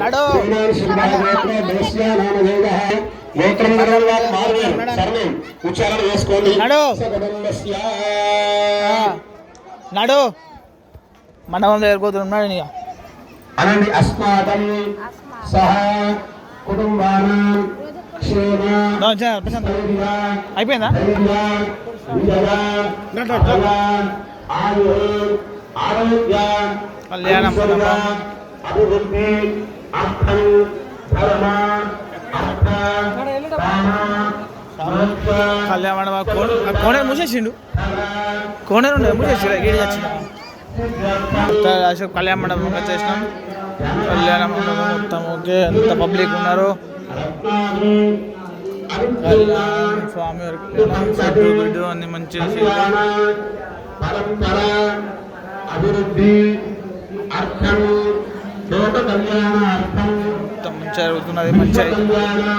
నడు. ఉచ్చారణ చేసుకోండి నడు. మండపం దగ్గర కూతురున్నాడు ఇక అనండి అస్మాకం సహ కుటుంబానాం అయిపోయిందా? కళ్యాణం. అభివృద్ధి అర్థం ధర్మ కళ్యాణ కోనేరు మూసేసిండు. కోనేరు ఉండే మూసేసి గేడి వచ్చింది అశోక్ కళ్యాణ మండపం వచ్చేసినాం కళ్యాణ మండపం మొత్తం ఓకే ఎంత పబ్లిక్ ఉన్నారు. కళ్యాణం స్వామి వారి కళ్యాణం సెడ్డు బిడ్డు అన్ని మంచిగా అభివృద్ధి అర్థం లోక కళ్యాణ అర్థం మంచిగా జరుగుతున్నది మంచిగా